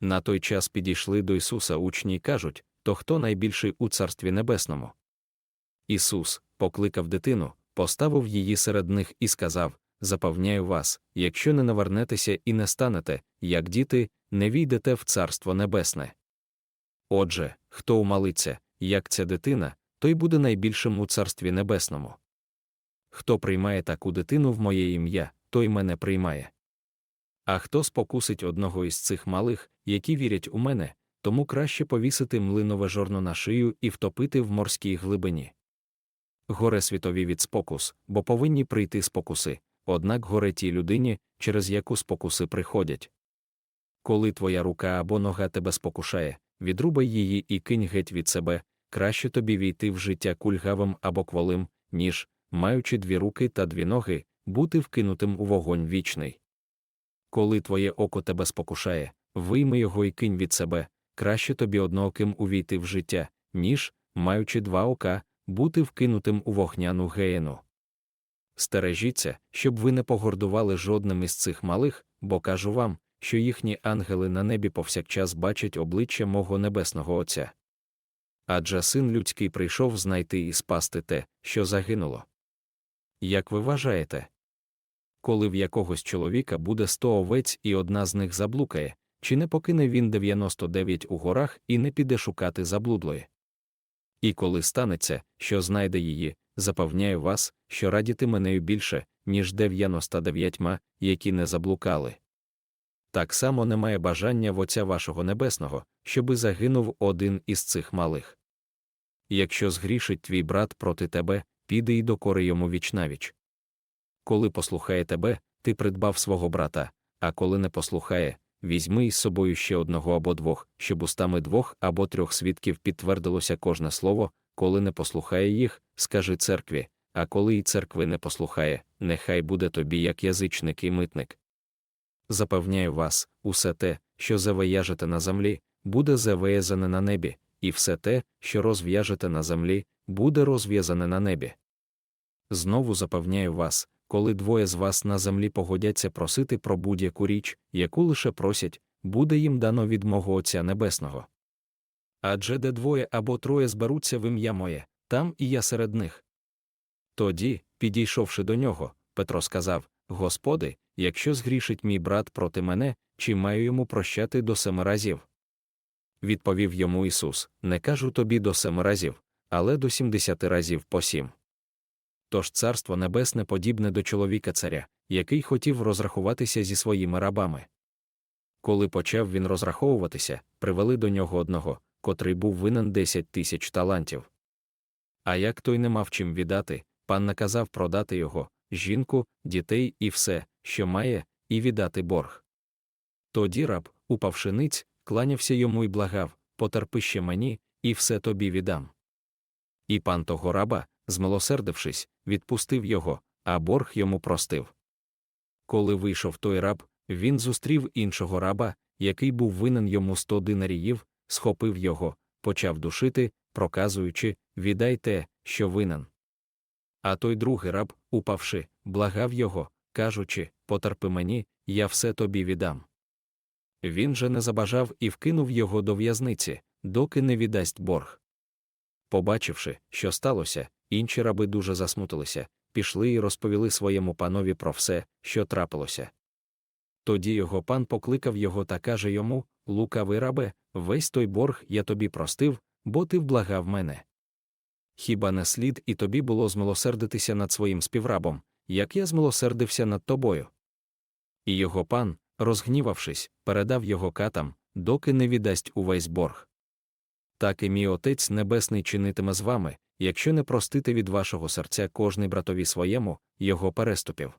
На той час підійшли до Ісуса учні й кажуть, то хто найбільший у Царстві Небесному? Ісус покликав дитину, поставив її серед них і сказав: Запевняю вас, якщо не навернетеся і не станете, як діти, не війдете в Царство Небесне. Отже, хто умалиться, як ця дитина, той буде найбільшим у Царстві Небесному. Хто приймає таку дитину в моє ім'я, той мене приймає. А хто спокусить одного із цих малих, які вірять у мене, тому краще повісити млинове жорно на шию і втопити в морській глибині. Горе світові від спокус, бо повинні прийти спокуси, однак горе тій людині, через яку спокуси приходять. Коли твоя рука або нога тебе спокушає, відрубай її і кинь геть від себе, краще тобі війти в життя кульгавим або кволим, ніж, маючи дві руки та дві ноги, бути вкинутим у вогонь вічний. Коли твоє око тебе спокушає, вийми його і кинь від себе, краще тобі однооким увійти в життя, ніж, маючи два ока, бути вкинутим у вогняну геєну. Стережіться, щоб ви не погордували жодним із цих малих, бо кажу вам, що їхні ангели на небі повсякчас бачать обличчя мого небесного Отця. Адже син людський прийшов знайти і спасти те, що загинуло. Як ви вважаєте? Коли в якогось чоловіка буде сто овець і одна з них заблукає, чи не покине він 99 у горах і не піде шукати заблудлої? І коли станеться, що знайде її, запевняю вас, що радітиме нею більше, ніж 99, які не заблукали. Так само немає бажання в Отця вашого Небесного, щоби загинув один із цих малих. Якщо згрішить твій брат проти тебе, піди й докори йому вічнавіч. Коли послухає тебе, ти придбав свого брата, а коли не послухає, візьми із собою ще одного або двох, щоб устами двох або трьох свідків підтвердилося кожне слово, коли не послухає їх, скажи церкві, а коли і церкви не послухає, нехай буде тобі як язичник і митник. Запевняю вас, усе те, що завияжете на землі, буде завиязане на небі, і все те, що розв'яжете на землі, буде розв'язане на небі. Знову запевняю вас, коли двоє з вас на землі погодяться просити про будь-яку річ, яку лише просять, буде їм дано від мого Отця Небесного. Адже де двоє або троє зберуться в ім'я моє, там і я серед них. Тоді, підійшовши до нього, Петро сказав Господи, якщо згрішить мій брат проти мене, чи маю йому прощати до семи разів? Відповів йому Ісус: Не кажу тобі до семи разів, але до сімдесяти разів по сім. Тож царство небесне подібне до чоловіка царя, який хотів розрахуватися зі своїми рабами. Коли почав він розраховуватися, привели до нього одного, котрий був винен десять тисяч талантів. А як той не мав чим віддати, пан наказав продати його, жінку, дітей і все, що має, і віддати борг. Тоді раб, упавши ниць, кланявся йому й благав потерпи ще мені, і все тобі віддам. І пан того раба, змилосердившись, відпустив його, а борг йому простив. Коли вийшов той раб, він зустрів іншого раба, який був винен йому сто динаріїв, схопив його, почав душити, проказуючи віддай те, що винен. А той другий раб, упавши, благав його, кажучи потерпи мені, я все тобі віддам. Він же не забажав і вкинув його до в'язниці, доки не віддасть борг. Побачивши, що сталося, інші раби дуже засмутилися, пішли і розповіли своєму панові про все, що трапилося. Тоді його пан покликав його та каже йому Лукавий рабе, весь той борг я тобі простив, бо ти вблагав мене. Хіба не слід і тобі було змилосердитися над своїм співрабом, як я змилосердився над тобою? І його пан, розгнівавшись, передав його катам, доки не віддасть увесь борг. Так і мій Отець Небесний чинитиме з вами, якщо не простите від вашого серця кожний братові своєму, його переступів.